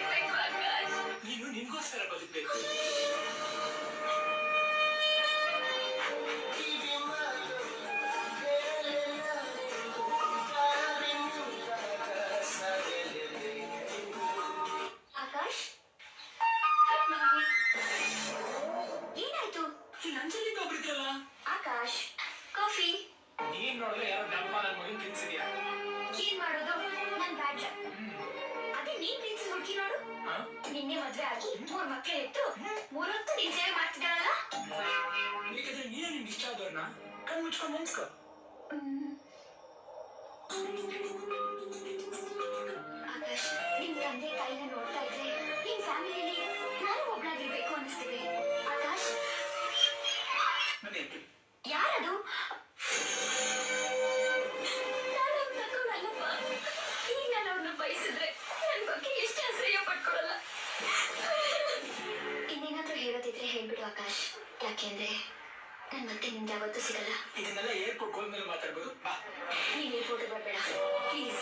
ನನಗೋಸ್ಕರ ಬದುಕ್ಬೇಕು ಆಕಾಶ್ ನೀನು ನಿನ್ಗೋಸ್ಕರ ಬದುಕ್ಬೇಕು ಆಕಾಶ್ ಏನಾಯ್ತು ಈ ಅಂಜಲಿ ಒಬ್ರಿದ್ರಲ್ಲ ಆಕಾಶ್ ಕಾಫಿ ನೀನ್ ನೋಡಿದ್ರೆ ಯಾರೋ ಡಬ್ಬ ನನ್ ಮಗನ್ ತಿನ್ಸಿದ್ಯಾ ಮದ್ವೆ ಆಗಿ ಮೂರ್ ಮಕ್ಳು ಇತ್ತು ಮೂರೊತ್ತು ನಿನ್ ಸೇವೆ ಮಾಡ್ತಿದ್ದಾಳಲ್ಲ? ಬೇಕಾದ್ರೆ ನೀನು ನಿಮ್ಗೆ ಇಷ್ಟ ಆದವ್ರನ್ನ? ಕಣ್ ಮುಚ್ಕೊಂಡು ನೆನ್ಸ್ಕೊ ಆಕಾಶ್ ನಿಮ್ ತಂದೆ ತಾಯಿನ ನೋಡ್ತಾ ಇದ್ರೆ ನಿಮ್ ಫ್ಯಾಮಿಲಿಲಿ ನಾನು ಒಬ್ಳಾಗಿರ್ಬೇಕು ಅನಿಸ್ತಿದೆ ಆಕಾಶ್? ಯಾರದು? ಬಿಡು ಆಕಾಶ್ ಯಾಕೆಂದ್ರೆ ನನ್ ಮತ್ತೆ ನಿಂದ ಯಾವತ್ತು ಸಿಗಲ್ಲ. ಇದನ್ನೆಲ್ಲ ಏರ್ಪೋರ್ಟ್ ಹೋದ್ಮೇಲೆ ಮಾತಾಡ್ಬೋದು. ಬಾ. ನೀನು ಏರ್ಪೋರ್ಟ್ ಬರಬೇಡ. ಪ್ಲೀಸ್